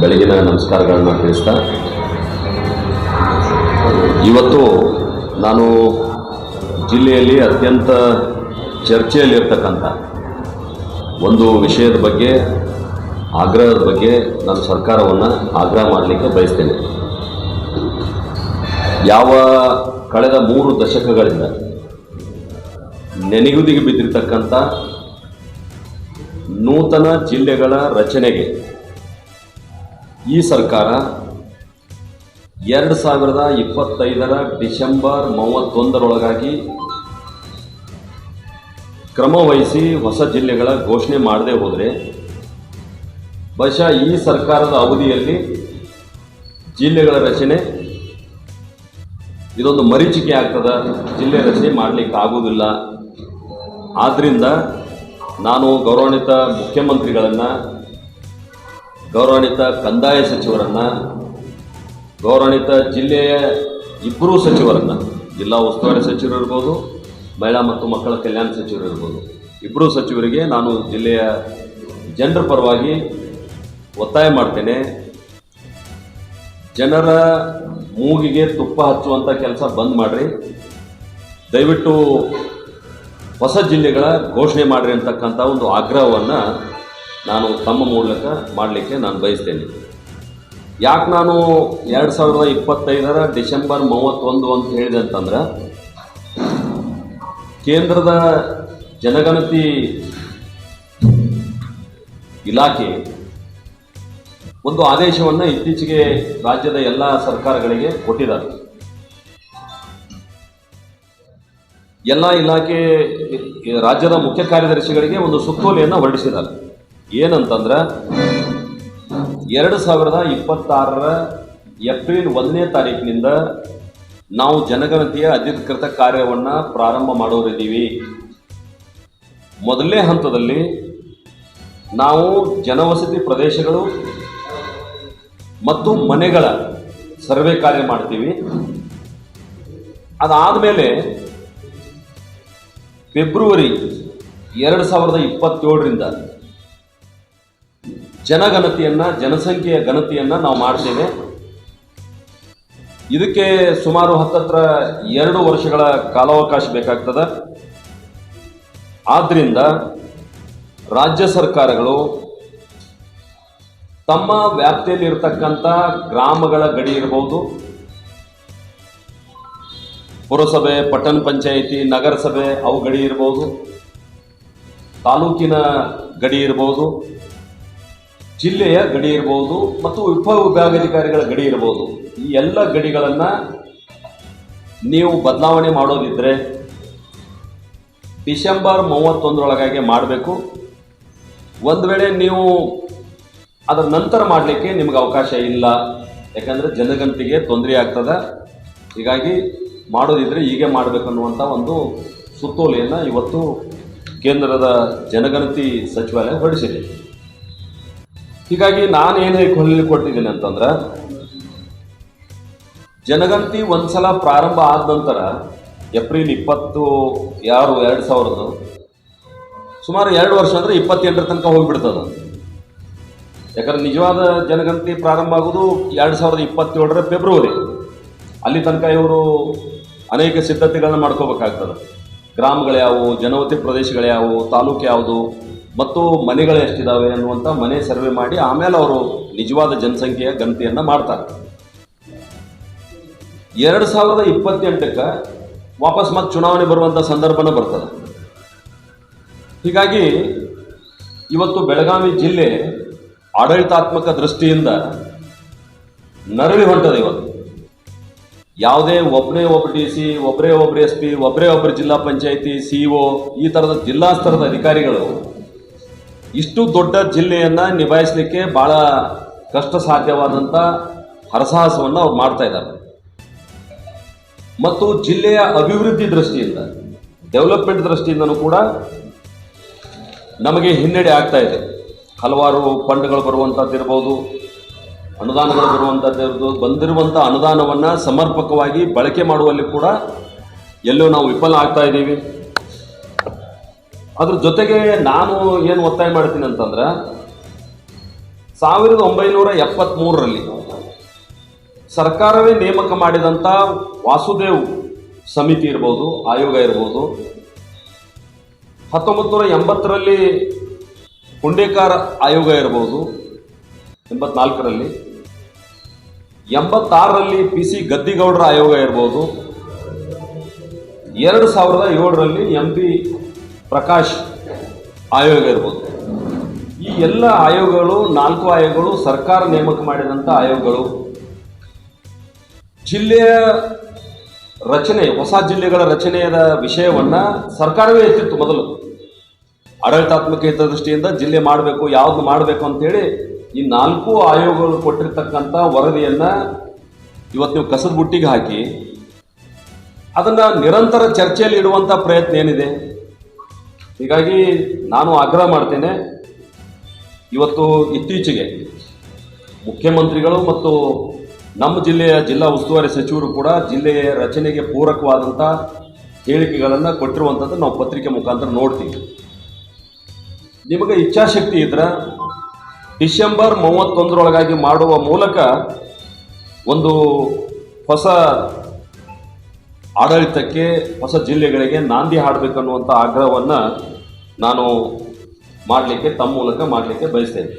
ಬೆಳಗಿನ ನಮಸ್ಕಾರಗಳನ್ನು ತಿಳಿಸ್ತಾ, ಇವತ್ತು ನಾನು ಜಿಲ್ಲೆಯಲ್ಲಿ ಅತ್ಯಂತ ಚರ್ಚೆಯಲ್ಲಿರ್ತಕ್ಕಂಥ ಒಂದು ವಿಷಯದ ಬಗ್ಗೆ, ಆಗ್ರಹದ ಬಗ್ಗೆ ನಾನು ಸರ್ಕಾರವನ್ನು ಆಗ್ರಹ ಮಾಡಲಿಕ್ಕೆ ಬಯಸ್ತೇನೆ. ಯಾವ ಕಳೆದ ಮೂರು ದಶಕಗಳಿಂದ ನೆನೆಗುದಿಗೆ ಬಿದ್ದಿರ್ತಕ್ಕಂಥ ನೂತನ ಜಿಲ್ಲೆಗಳ ರಚನೆಗೆ ಈ ಸರ್ಕಾರ ಎರಡು ಸಾವಿರದ ಇಪ್ಪತ್ತೈದರ ಡಿಸೆಂಬರ್ ಮೂವತ್ತೊಂದರೊಳಗಾಗಿ ಕ್ರಮವಹಿಸಿ ಹೊಸ ಜಿಲ್ಲೆಗಳ ಘೋಷಣೆ ಮಾಡದೆ ಹೋದರೆ, ಬಹುಶಃ ಈ ಸರ್ಕಾರದ ಅವಧಿಯಲ್ಲಿ ಜಿಲ್ಲೆಗಳ ರಚನೆ, ಇದೊಂದು ಮರೀಚಿಕೆ ಆಗ್ತದ, ಜಿಲ್ಲೆ ರಚನೆ ಮಾಡಲಿಕ್ಕೆ ಆಗುವುದಿಲ್ಲ. ಆದ್ದರಿಂದ ನಾನು ಗೌರವಾನ್ವಿತ ಮುಖ್ಯಮಂತ್ರಿಗಳನ್ನು ಗೌರವಾನ್ವಿತ ಕಂದಾಯ ಸಚಿವರನ್ನು, ಗೌರವಾನ್ವಿತ ಜಿಲ್ಲೆಯ ಇಬ್ಬರೂ ಸಚಿವರನ್ನು, ಜಿಲ್ಲಾ ಉಸ್ತುವಾರಿ ಸಚಿವರು ಇರ್ಬೋದು, ಮಹಿಳಾ ಮತ್ತು ಮಕ್ಕಳ ಕಲ್ಯಾಣ ಸಚಿವರು ಇರ್ಬೋದು. ಇಬ್ಬರೂ ಸಚಿವರಿಗೆ ನಾನು ಜಿಲ್ಲೆಯ ಜನರ ಪರವಾಗಿ ಒತ್ತಾಯ ಮಾಡ್ತೇನೆ. ಜನರ ಮೂಗಿಗೆ ತುಪ್ಪ ಹಚ್ಚುವಂಥ ಕೆಲಸ ಬಂದ್ ಮಾಡಿರಿ. ದಯವಿಟ್ಟು ಹೊಸ ಜಿಲ್ಲೆಗಳ ಘೋಷಣೆ ಮಾಡಿರಿ ಅಂತಕ್ಕಂಥ ಒಂದು ಆಗ್ರಹವನ್ನು ನಾನು ತಮ್ಮ ಮೂಲಕ ಮಾಡಲಿಕ್ಕೆ ನಾನು ಬಯಸ್ತೇನೆ. ಯಾಕೆ ನಾನು ಎರಡು ಸಾವಿರದ ಇಪ್ಪತ್ತೈದರ ಡಿಸೆಂಬರ್ ಮೂವತ್ತೊಂದು ಅಂತ ಹೇಳಿದೆ ಅಂತಂದ್ರೆ, ಕೇಂದ್ರದ ಜನಗಣತಿ ಇಲಾಖೆ ಒಂದು ಆದೇಶವನ್ನು ಇತ್ತೀಚೆಗೆ ರಾಜ್ಯದ ಎಲ್ಲ ಸರ್ಕಾರಗಳಿಗೆ ಕೊಟ್ಟಿದ್ದಾರೆ. ಎಲ್ಲ ಇಲಾಖೆ, ರಾಜ್ಯದ ಮುಖ್ಯ ಕಾರ್ಯದರ್ಶಿಗಳಿಗೆ ಒಂದು ಸುತ್ತೋಲೆಯನ್ನು ಹೊರಡಿಸಿದ್ದಾರೆ. ಏನಂತಂದ್ರೆ ಎರಡು ಸಾವಿರದ ಇಪ್ಪತ್ತಾರರ ಏಪ್ರಿಲ್ ಒಂದನೇ ತಾರೀಕಿನಿಂದ ನಾವು ಜನಗಣತಿಯ ಅಧಿಕೃತ ಕಾರ್ಯವನ್ನು ಪ್ರಾರಂಭ ಮಾಡೋರಿದ್ದೀವಿ. ಮೊದಲನೇ ಹಂತದಲ್ಲಿ ನಾವು ಜನವಸತಿ ಪ್ರದೇಶಗಳು ಮತ್ತು ಮನೆಗಳ ಸರ್ವೆ ಕಾರ್ಯ ಮಾಡ್ತೀವಿ. ಅದಾದಮೇಲೆ ಫೆಬ್ರವರಿ ಎರಡು ಸಾವಿರದ ಇಪ್ಪತ್ತೇಳರಿಂದ ಜನಗಣತಿಯನ್ನ, ಜನಸಂಖ್ಯೆಯ ಗಣತಿಯನ್ನು ನಾವು ಮಾಡ್ತೇವೆ. ಇದಕ್ಕೆ ಸುಮಾರು ಹತ್ತತ್ರ ಎರಡು ವರ್ಷಗಳ ಕಾಲಾವಕಾಶ ಬೇಕಾಗ್ತದೆ. ಆದ್ದರಿಂದ ರಾಜ್ಯ ಸರ್ಕಾರಗಳು ತಮ್ಮ ವ್ಯಾಪ್ತಿಯಲ್ಲಿರ್ತಕ್ಕಂಥ ಗ್ರಾಮಗಳ ಗಡಿ ಇರಬಹುದು ಪುರಸಭೆ, ಪಟ್ಟಣ ಪಂಚಾಯಿತಿ, ನಗರಸಭೆ ಅವು ಗಡಿ ಇರಬಹುದು ತಾಲೂಕಿನ ಗಡಿ ಇರಬಹುದು ಜಿಲ್ಲೆಯ ಗಡಿ ಇರಬಹುದು ಮತ್ತು ಉಪ ವಿಭಾಗಾಧಿಕಾರಿಗಳ ಗಡಿ ಇರಬಹುದು ಈ ಎಲ್ಲ ಗಡಿಗಳನ್ನು ನೀವು ಬದಲಾವಣೆ ಮಾಡೋದಿದ್ರೆ ಡಿಸೆಂಬರ್ ಮೂವತ್ತೊಂದರೊಳಗಾಗಿ ಮಾಡಬೇಕು. ಒಂದು ವೇಳೆ ನೀವು ಅದರ ನಂತರ ಮಾಡಲಿಕ್ಕೆ ನಿಮಗೆ ಅವಕಾಶ ಇಲ್ಲ, ಯಾಕಂದರೆ ಜನಗಣತಿಗೆ ತೊಂದರೆ ಆಗ್ತದೆ. ಹೀಗಾಗಿ ಮಾಡೋದಿದ್ರೆ ಹೀಗೆ ಮಾಡಬೇಕು ಅನ್ನುವಂಥ ಒಂದು ಸುತ್ತೋಲೆಯನ್ನು ಇವತ್ತು ಕೇಂದ್ರದ ಜನಗಣತಿ ಸಚಿವಾಲಯ ಹೊರಡಿಸಿದೆ. ಹೀಗಾಗಿ ನಾನು ಏನು ಹೇಳಿ ಕೊಟ್ಟಿದ್ದೀನಿ ಅಂತಂದ್ರೆ, ಜನಗಣತಿ ಒಂದ್ಸಲ ಪ್ರಾರಂಭ ಆದ ನಂತರ, ಏಪ್ರಿಲ್ ಇಪ್ಪತ್ತು, ಯಾರು, ಎರಡು ಸಾವಿರದ ಸುಮಾರು ಎರಡು ವರ್ಷ ಅಂದರೆ ಇಪ್ಪತ್ತೆಂಟರ ತನಕ ಹೋಗಿಬಿಡ್ತದೆ. ಯಾಕಂದ್ರೆ ನಿಜವಾದ ಜನಗಣತಿ ಪ್ರಾರಂಭ ಆಗೋದು ಎರಡು ಸಾವಿರದ ಇಪ್ಪತ್ತೇಳರ ಫೆಬ್ರವರಿ. ಅಲ್ಲಿ ತನಕ ಇವರು ಅನೇಕ ಸಿದ್ಧತೆಗಳನ್ನು ಮಾಡ್ಕೋಬೇಕಾಗ್ತದೆ. ಗ್ರಾಮಗಳು ಯಾವುವು ಜನವತಿ ಪ್ರದೇಶಗಳು ಯಾವುವು ತಾಲೂಕು ಯಾವುದು ಮತ್ತು ಮನೆಗಳು ಎಷ್ಟಿದ್ದಾವೆ ಅನ್ನುವಂಥ ಮನೆ ಸರ್ವೆ ಮಾಡಿ ಆಮೇಲೆ ಅವರು ನಿಜವಾದ ಜನಸಂಖ್ಯೆಯ ಗಣತಿಯನ್ನು ಮಾಡ್ತಾರೆ. ಎರಡು ಸಾವಿರದ ಇಪ್ಪತ್ತೆಂಟಕ್ಕೆ ವಾಪಸ್ ಮತ್ತೆ ಚುನಾವಣೆ ಬರುವಂಥ ಸಂದರ್ಭನೂ ಬರ್ತದೆ. ಹೀಗಾಗಿ ಇವತ್ತು ಬೆಳಗಾವಿ ಜಿಲ್ಲೆ ಆಡಳಿತಾತ್ಮಕ ದೃಷ್ಟಿಯಿಂದ ನರಳಿ ಹೊಂಟದೆ ಇವತ್ತು. ಯಾವುದೇ ಒಬ್ಬನೇ ಒಬ್ಬ ಡಿ ಸಿ ಒಬ್ಬರೇ ಒಬ್ಬರು ಎಸ್ ಪಿ ಒಬ್ಬರೇ ಒಬ್ಬರು ಜಿಲ್ಲಾ ಪಂಚಾಯಿತಿ, ಸಿ ಒ, ಈ ಥರದ ಜಿಲ್ಲಾ ಸ್ತರದ ಅಧಿಕಾರಿಗಳು ಇಷ್ಟು ದೊಡ್ಡ ಜಿಲ್ಲೆಯನ್ನು ನಿಭಾಯಿಸಲಿಕ್ಕೆ ಭಾಳ ಕಷ್ಟ ಸಾಧ್ಯವಾದಂಥ ಹರಸಾಹಸವನ್ನು ಅವ್ರು ಮಾಡ್ತಾ ಇದ್ದಾರೆ. ಮತ್ತು ಜಿಲ್ಲೆಯ ಅಭಿವೃದ್ಧಿ ದೃಷ್ಟಿಯಿಂದ, ಡೆವಲಪ್ಮೆಂಟ್ ದೃಷ್ಟಿಯಿಂದನೂ ಕೂಡ ನಮಗೆ ಹಿನ್ನಡೆ ಆಗ್ತಾ ಇದೆ. ಹಲವಾರು ಫಂಡ್ಗಳು ಬರುವಂಥದ್ದು ಇರ್ಬೋದು, ಅನುದಾನಗಳು ಬರುವಂಥದ್ದು ಇರ್ಬೋದು ಬಂದಿರುವಂಥ ಅನುದಾನವನ್ನು ಸಮರ್ಪಕವಾಗಿ ಬಳಕೆ ಮಾಡುವಲ್ಲಿ ಕೂಡ ಎಲ್ಲೋ ನಾವು ವಿಫಲ ಆಗ್ತಾ ಇದ್ದೀವಿ. ಅದ್ರ ಜೊತೆಗೆ ನಾನು ಏನು ಒತ್ತಾಯ ಮಾಡ್ತೀನಿ ಅಂತಂದ್ರೆ ಸಾವಿರದ ಒಂಬೈನೂರ ಎಪ್ಪತ್ತ್ಮೂರರಲ್ಲಿ ಸರ್ಕಾರವೇ ನೇಮಕ ಮಾಡಿದಂಥ ವಾಸುದೇವ್ ಸಮಿತಿ ಇರ್ಬೋದು, ಆಯೋಗ ಇರ್ಬೋದು ಹತ್ತೊಂಬತ್ತು ನೂರ ಎಂಬತ್ತರಲ್ಲಿ ಕುಂಡೇಕಾರ ಆಯೋಗ ಇರ್ಬೋದು, ಎಂಬತ್ನಾಲ್ಕರಲ್ಲಿ, ಎಂಬತ್ತಾರರಲ್ಲಿ ಪಿ ಸಿ ಗದ್ದಿಗೌಡರ ಆಯೋಗ ಇರ್ಬೋದು, ಎರಡು ಸಾವಿರದ ಏಳರಲ್ಲಿ ಎಂ ಪಿ ಪ್ರಕಾಶ್ ಆಯೋಗ ಇರ್ಬೋದು. ಈ ಎಲ್ಲ ಆಯೋಗಗಳು, ನಾಲ್ಕು ಆಯೋಗಗಳು ಸರ್ಕಾರ ನೇಮಕ ಮಾಡಿದಂಥ ಆಯೋಗಗಳು. ಜಿಲ್ಲೆಯ ರಚನೆ, ಹೊಸ ಜಿಲ್ಲೆಗಳ ರಚನೆಯದ ವಿಷಯವನ್ನು ಸರ್ಕಾರವೇ ಎತ್ತಿತ್ತು ಮೊದಲು. ಆಡಳಿತಾತ್ಮಕ ಹಿತದೃಷ್ಟಿಯಿಂದ ಜಿಲ್ಲೆ ಮಾಡಬೇಕು, ಯಾವುದು ಮಾಡಬೇಕು ಅಂತೇಳಿ ಈ ನಾಲ್ಕು ಆಯೋಗಗಳು ಕೊಟ್ಟಿರ್ತಕ್ಕಂಥ ವರದಿಯನ್ನು ಇವತ್ತು ನೀವು ಕಸದ ಬುಟ್ಟಿಗೆ ಹಾಕಿ ಅದನ್ನು ನಿರಂತರ ಚರ್ಚೆಯಲ್ಲಿ ಇಡುವಂಥ ಪ್ರಯತ್ನ ಏನಿದೆ? ಹೀಗಾಗಿ ನಾನು ಆಗ್ರಹ ಮಾಡ್ತೇನೆ. ಇವತ್ತು ಇತ್ತೀಚೆಗೆ ಮುಖ್ಯಮಂತ್ರಿಗಳು ಮತ್ತು ನಮ್ಮ ಜಿಲ್ಲೆಯ ಜಿಲ್ಲಾ ಉಸ್ತುವಾರಿ ಸಚಿವರು ಕೂಡ ಜಿಲ್ಲೆಯ ರಚನೆಗೆ ಪೂರಕವಾದಂಥ ಹೇಳಿಕೆಗಳನ್ನು ಕೊಟ್ಟಿರುವಂಥದ್ದು ನಾವು ಪತ್ರಿಕೆ ಮುಖಾಂತರ ನೋಡ್ತೀವಿ. ನಿಮಗೆ ಇಚ್ಛಾಶಕ್ತಿ ಇದ್ರೆ ಡಿಸೆಂಬರ್ ಮೂವತ್ತೊಂದರೊಳಗಾಗಿ ಮಾಡುವ ಮೂಲಕ ಒಂದು ಹೊಸ ಆಡಳಿತಕ್ಕೆ ಹೊಸ ಜಿಲ್ಲೆಗಳಿಗೆ ನಾಂದಿ ಹಾಡಬೇಕನ್ನುವಂಥ ಆಗ್ರಹವನ್ನು ನಾನು ಮಾಡಲಿಕ್ಕೆ ತಮ್ಮ ಮೂಲಕ ಮಾಡಲಿಕ್ಕೆ ಬಯಸ್ತೇನೆ